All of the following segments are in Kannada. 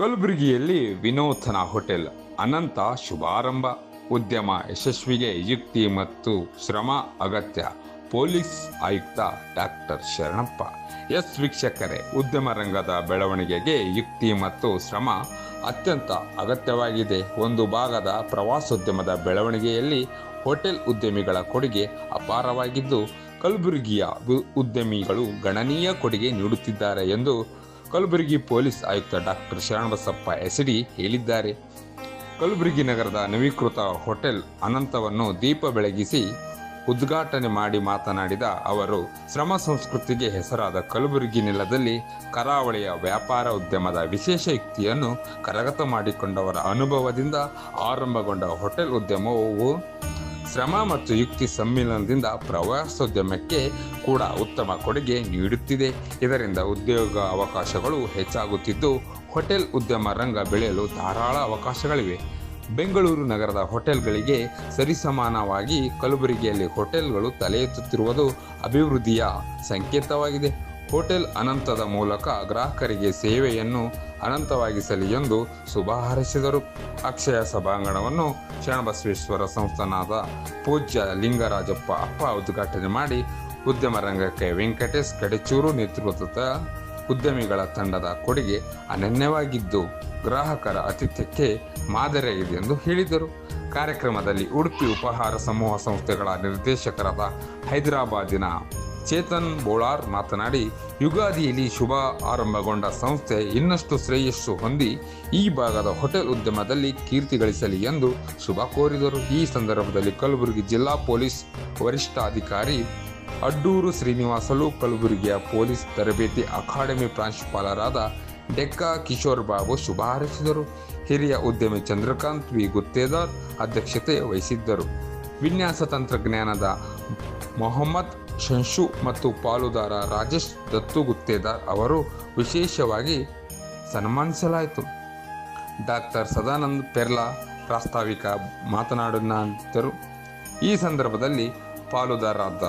ಕಲಬುರಗಿಯಲ್ಲಿ ವಿನೂತನ ಹೋಟೆಲ್ ಅನಂತ ಶುಭಾರಂಭ. ಉದ್ಯಮ ಯಶಸ್ವಿಗೆ ಯುಕ್ತಿ ಮತ್ತು ಶ್ರಮ ಅಗತ್ಯ. ಪೊಲೀಸ್ ಆಯುಕ್ತ ಡಾಕ್ಟರ್ ಶರಣಪ್ಪ. ಎಸ್ ವೀಕ್ಷಕರೇ, ಉದ್ಯಮ ರಂಗದ ಬೆಳವಣಿಗೆಗೆ ಯುಕ್ತಿ ಮತ್ತು ಶ್ರಮ ಅತ್ಯಂತ ಅಗತ್ಯವಾಗಿದೆ. ಒಂದು ಭಾಗದ ಪ್ರವಾಸೋದ್ಯಮದ ಬೆಳವಣಿಗೆಯಲ್ಲಿ ಹೋಟೆಲ್ ಉದ್ಯಮಿಗಳ ಕೊಡುಗೆ ಅಪಾರವಾಗಿದ್ದು, ಕಲಬುರಗಿಯ ಉದ್ಯಮಿಗಳು ಗಣನೀಯ ಕೊಡುಗೆ ನೀಡುತ್ತಿದ್ದಾರೆ ಎಂದು ಕಲಬುರಗಿ ಪೊಲೀಸ್ ಆಯುಕ್ತ ಡಾಕ್ಟರ್ ಶರಣಬಸಪ್ಪ ಎಸಡಿ ಹೇಳಿದ್ದಾರೆ. ಕಲಬುರಗಿ ನಗರದ ನವೀಕೃತ ಹೋಟೆಲ್ ಅನಂತವನ್ನು ದೀಪ ಬೆಳಗಿಸಿ ಉದ್ಘಾಟನೆ ಮಾಡಿ ಮಾತನಾಡಿದ ಅವರು, ಶ್ರಮ ಸಂಸ್ಕೃತಿಗೆ ಹೆಸರಾದ ಕಲಬುರಗಿ ನೆಲದಲ್ಲಿ ಕರಾವಳಿಯ ವ್ಯಾಪಾರ ಉದ್ಯಮದ ವಿಶೇಷ ಯುಕ್ತಿಯನ್ನು ಕರಗತ ಮಾಡಿಕೊಂಡವರ ಅನುಭವದಿಂದ ಆರಂಭಗೊಂಡ ಹೋಟೆಲ್ ಉದ್ಯಮವು ಶ್ರಮ ಮತ್ತು ಯುಕ್ತಿ ಸಮ್ಮಿಲನದಿಂದ ಪ್ರವಾಸೋದ್ಯಮಕ್ಕೆ ಕೂಡ ಉತ್ತಮ ಕೊಡುಗೆ ನೀಡುತ್ತಿದೆ. ಇದರಿಂದ ಉದ್ಯೋಗ ಅವಕಾಶಗಳು ಹೆಚ್ಚಾಗುತ್ತಿದ್ದು, ಹೋಟೆಲ್ ಉದ್ಯಮ ರಂಗ ಬೆಳೆಯಲು ಧಾರಾಳ ಅವಕಾಶಗಳಿವೆ. ಬೆಂಗಳೂರು ನಗರದ ಹೋಟೆಲ್ಗಳಿಗೆ ಸರಿಸಮಾನವಾಗಿ ಕಲಬುರಗಿಯಲ್ಲಿ ಹೋಟೆಲ್ಗಳು ತಲೆ ಎತ್ತುತ್ತಿರುವುದು ಅಭಿವೃದ್ಧಿಯ ಸಂಕೇತವಾಗಿದೆ. ಹೋಟೆಲ್ ಅನಂತದ ಮೂಲಕ ಗ್ರಾಹಕರಿಗೆ ಸೇವೆಯನ್ನು ಅನಂತವಾಗಿಸಲಿ ಎಂದು ಶುಭ ಹಾರೈಸಿದರು ಅಕ್ಷಯ ಸಭಾಂಗಣವನ್ನು ಶರಣಬಸವೇಶ್ವರ ಸಂಸ್ಥಾನದ ಪೂಜ್ಯ ಲಿಂಗರಾಜಪ್ಪ ಅಪ್ಪ ಉದ್ಘಾಟನೆ ಮಾಡಿ ಉದ್ಯಮ ರಂಗಕ್ಕೆ ವೆಂಕಟೇಶ್ ಕಡೆಚೂರು ನೇತೃತ್ವದ ಉದ್ಯಮಿಗಳ ತಂಡದ ಕೊಡುಗೆ ಅನನ್ಯವಾಗಿದ್ದು, ಗ್ರಾಹಕರ ಆತಿಥ್ಯಕ್ಕೆ ಮಾದರಿಯಾಗಿದೆ ಎಂದು ಹೇಳಿದರು. ಕಾರ್ಯಕ್ರಮದಲ್ಲಿ ಉಡುಪಿ ಉಪಹಾರ ಸಮೂಹ ಸಂಸ್ಥೆಗಳ ನಿರ್ದೇಶಕರಾದ ಹೈದರಾಬಾದಿನ ಚೇತನ್ ಬೋಳಾರ್ ಮಾತನಾಡಿ, ಯುಗಾದಿಯಲ್ಲಿ ಶುಭ ಆರಂಭಗೊಂಡ ಸಂಸ್ಥೆ ಇನ್ನಷ್ಟು ಶ್ರೇಯಸ್ಸು ಹೊಂದಿ, ಈ ಭಾಗದ ಹೋಟೆಲ್ ಉದ್ಯಮದಲ್ಲಿ ಕೀರ್ತಿ ಗಳಿಸಲಿ ಎಂದು ಶುಭ ಕೋರಿದರು. ಈ ಸಂದರ್ಭದಲ್ಲಿ ಕಲಬುರಗಿ ಜಿಲ್ಲಾ ಪೊಲೀಸ್ ವರಿಷ್ಠಾಧಿಕಾರಿ ಅಡ್ಡೂರು ಶ್ರೀನಿವಾಸಲು ಕಲಬುರಗಿಯ ಪೊಲೀಸ್ ತರಬೇತಿ ಅಕಾಡೆಮಿ ಪ್ರಾಂಶುಪಾಲರಾದ ಡೆಕ್ಕಾ ಕಿಶೋರ್ ಬಾಬು ಶುಭ ಹಾರೈಸಿದರು. ಹಿರಿಯ ಉದ್ಯಮಿ ಚಂದ್ರಕಾಂತ್ ವಿ. ಗುತ್ತೇದಾರ್ ಅಧ್ಯಕ್ಷತೆ ವಹಿಸಿದ್ದರು. ವಿನ್ಯಾಸ ತಂತ್ರಜ್ಞಾನದ ಮೊಹಮ್ಮದ್ ಶಂಶು ಮತ್ತು ಪಾಲುದಾರ ರಾಜೇಶ್ ದತ್ತು ಗುತ್ತೇದಾರ್ ಅವರು ವಿಶೇಷವಾಗಿ ಸನ್ಮಾನಿಸಲಾಯಿತು. ಡಾಕ್ಟರ್ ಸದಾನಂದ್ ಪೆರ್ಲಾ ಪ್ರಾಸ್ತಾವಿಕ ಮಾತನಾಡಿದರು ಈ ಸಂದರ್ಭದಲ್ಲಿ ಪಾಲುದಾರರಾದ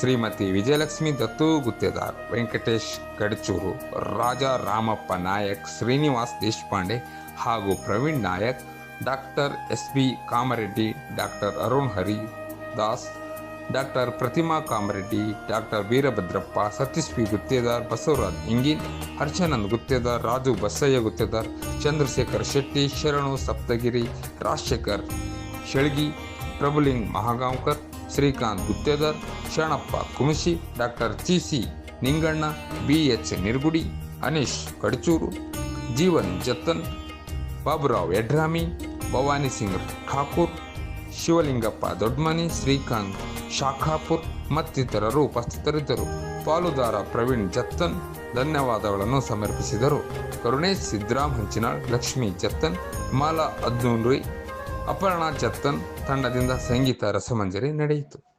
ಶ್ರೀಮತಿ ವಿಜಯಲಕ್ಷ್ಮಿ ದತ್ತು ಗುತ್ತೇದಾರ್ ವೆಂಕಟೇಶ್ ಕಡಚೂರು ರಾಜಾ ರಾಮಪ್ಪ ನಾಯಕ್, ಶ್ರೀನಿವಾಸ್ ದೇಶಪಾಂಡೆ ಹಾಗೂ Praveen Nayak, doctor S B Kamareddy, doctor Arun Hari Das doctor Pratima Kamareddy, doctor Veerabhadrappa Satish P Guttedar, Basavaraj Ingin Harshanand Guttedar, Raju Basayya Guttedar, Chandrashekar Shetty, Sharanu Saptagiri, Rajashekar Shelgi, Prabhuling Mahagaonkar, Srikanth Guttedar, Sharanappa Kumishi, doctor ಚಿ C Ninganna B H Nirgudi, Aneesh Kadachur, Jeevan Jatan Baburao Yadrami Bhavani Singh Thakur Shivalingappa, Dodmani, Srikanth, Shakhapur ಮತ್ತಿತರರು ಉಪಸ್ಥಿತರಿದ್ದರು. ಪಾಲುದಾರ ಪ್ರವೀಣ್ ಜತ್ತನ್ ಧನ್ಯವಾದಗಳನ್ನು ಸಮರ್ಪಿಸಿದರು. ಕರುಣೇಶ್ ಸಿದ್ದರಾಮ್ ಹಂಚಿನಾಳ್, ಲಕ್ಷ್ಮೀ ಜತ್ತನ್, ಮಾಲಾ ಅದ್ನೂನ್ರಿ, ಅಪರ್ಣಾ ಜತ್ತನ್ ತಂಡದಿಂದ ಸಂಗೀತ ರಸಮಂಜರಿ ನಡೆಯಿತು.